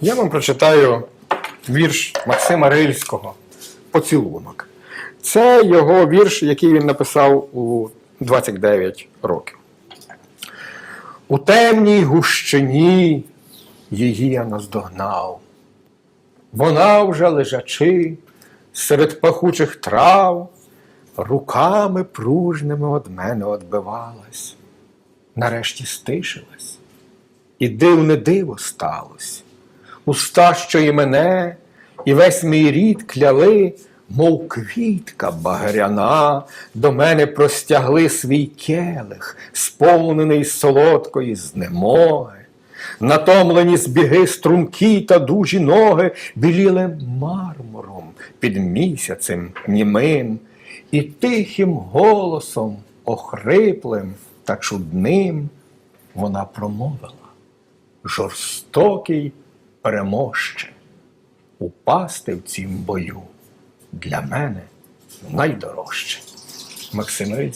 Я вам прочитаю вірш Максима Рильського Поцілунок. Це його вірш, який він написав у 29 років. У темній гущині її я наздогнав. Вона вже лежачи серед пахучих трав, руками пружними од мене одбивалась, нарешті стишилась, і дивне диво сталось. Уста, що і мене, і весь мій рід кляли, мов квітка багряна, до мене простягли свій келих, сповнений солодкої знемоги. Натомлені збіги стрункі та дужі ноги біліли мармуром під місяцем німим, і тихим голосом, охриплим та чудним, вона промовила жорстокий переможче. Упасти в цім бою для мене найдорожче. Максим.